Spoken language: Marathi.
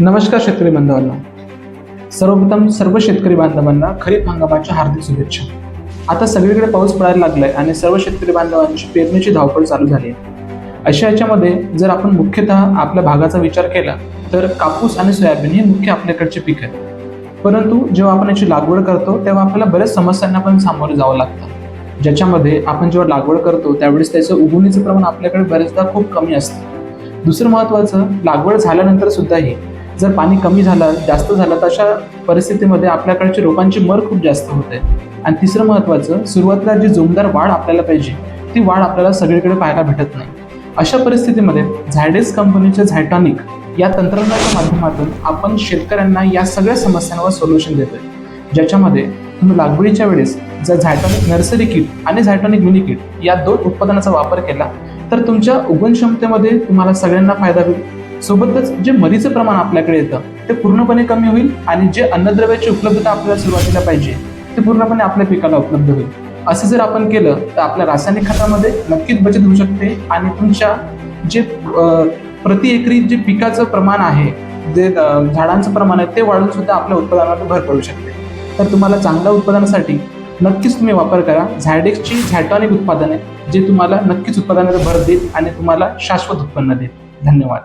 नमस्कार शेतकरी बांधवांना सर्वप्रथम सर्व शेतकरी बांधवांना खरीप हंगामाच्या हार्दिक शुभेच्छा. आता सगळीकडे पाऊस पडायला लागलाय आणि सर्व शेतकरी बांधवांची पेरणीची धावपळ चालू झाली आहे. अशा याच्यामध्ये जर आपण मुख्यतः आपल्या भागाचा विचार केला तर कापूस आणि सोयाबीन हे मुख्य आपल्याकडचे पीक आहेत. परंतु जेव्हा आपण याची लागवड करतो तेव्हा आपल्याला बऱ्याच समस्यांना पण सामोरे जावं लागतं. ज्याच्यामध्ये आपण जेव्हा लागवड करतो त्यावेळेस त्याचं उगवणीचं प्रमाण आपल्याकडे बरेचदा खूप कमी असतं. दुसरं महत्त्वाचं लागवड झाल्यानंतर सुद्धाही जर पाणी कमी झालं जास्त झालं तर अशा परिस्थितीमध्ये आपल्याकडची रोपांची मर खूप जास्त होते. आणि तिसरं महत्त्वाचं सुरुवातीला जी जोमदार वाढ आपल्याला पाहिजे ती वाढ आपल्याला सगळीकडे पाहायला भेटत नाही. अशा परिस्थितीमध्ये झायडेस कंपनीच्या झायटॉनिक या तंत्रज्ञानाच्या माध्यमातून आपण शेतकऱ्यांना या सगळ्या समस्यांवर सोल्युशन देतोय. ज्याच्यामध्ये तुम्ही लागवडीच्या वेळेस जर झायटॉनिक नर्सरी किट आणि झायटॉनिक मिनी किट या दोन उत्पादनाचा वापर केला तर तुमच्या उगवण क्षमतेमध्ये तुम्हाला सगळ्यांना फायदा होईल. सोबतच जे मरीचं प्रमाण आपल्याकडे येतं ते पूर्णपणे कमी होईल आणि जे अन्नद्रव्याची उपलब्धता आपल्याला सुरुवातीला पाहिजे ते पूर्णपणे आपल्या पिकाला उपलब्ध होईल. असं जर आपण केलं तर आपल्या रासायनिक खतामध्ये नक्कीच बचत होऊ शकते आणि तुमच्या जे प्रति एकरी जे पिकाचं प्रमाण आहे जे झाडांचं प्रमाण आहे ते वाढून सुद्धा आपल्या उत्पादनावर भर पडू शकते. तर तुम्हाला चांगल्या उत्पादनासाठी नक्कीच तुम्ही वापर करा. झायडेक्सची झॅटॉनिक उत्पादने जे तुम्हाला नक्कीच उत्पादनावर भर देईल आणि तुम्हाला शाश्वत उत्पन्न देईल. धन्यवाद.